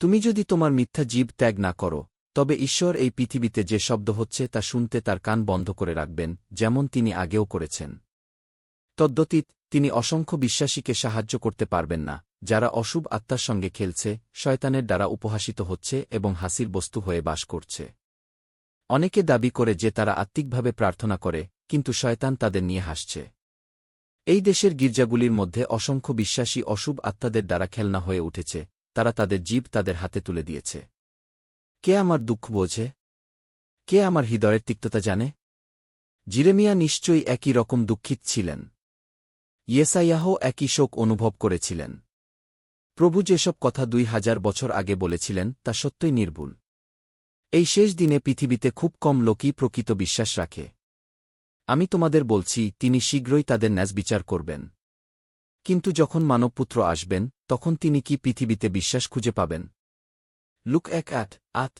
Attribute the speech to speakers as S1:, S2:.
S1: তুমি যদি তোমার মিথ্যা জীব ত্যাগ না করো, তবে ঈশ্বর এই পৃথিবীতে যে শব্দ হচ্ছে তা শুনতে তার কান বন্ধ করে রাখবেন, যেমন তিনি আগেও করেছেন। তদ্যতীত তিনি অসংখ্য বিশ্বাসীকে সাহায্য করতে পারবেন না, যারা অশুভ আত্মার সঙ্গে খেলছে, শয়তানের দ্বারা উপহাসিত হচ্ছে এবং হাসির বস্তু হয়ে বাস করছে। অনেকে দাবি করে যে তারা আত্মিকভাবে প্রার্থনা করে, কিন্তু শয়তান তাদের নিয়ে হাসছে। এই দেশের গির্জাগুলির মধ্যে অসংখ্য বিশ্বাসী অশুভ আত্মাদের দ্বারা খেলনা হয়ে উঠেছে তারা তাদের জীব তাদের হাতে তুলে দিয়েছে। কে আমার দুঃখ বোঝে? কে আমার হৃদয়ের তিক্ততা জানে? জিরেমিয়া নিশ্চয়ই একই রকম দুঃখিত ছিলেন। ইয়েসাইয়াহ একই শোক অনুভব করেছিলেন। প্রভু যেসব কথা দুই হাজার বছর আগে বলেছিলেন, তা সত্যই নির্ভুল। এই শেষ দিনে পৃথিবীতে খুব কম লোকই প্রকৃত বিশ্বাস রাখে। আমি তোমাদের বলছি, তিনি শীঘ্রই তাদের ন্যাস বিচার করবেন। কিন্তু যখন মানবপুত্র আসবেন, তখন তিনি কি পৃথিবীতে বিশ্বাস খুঁজে পাবেন? লুক এক আট আট।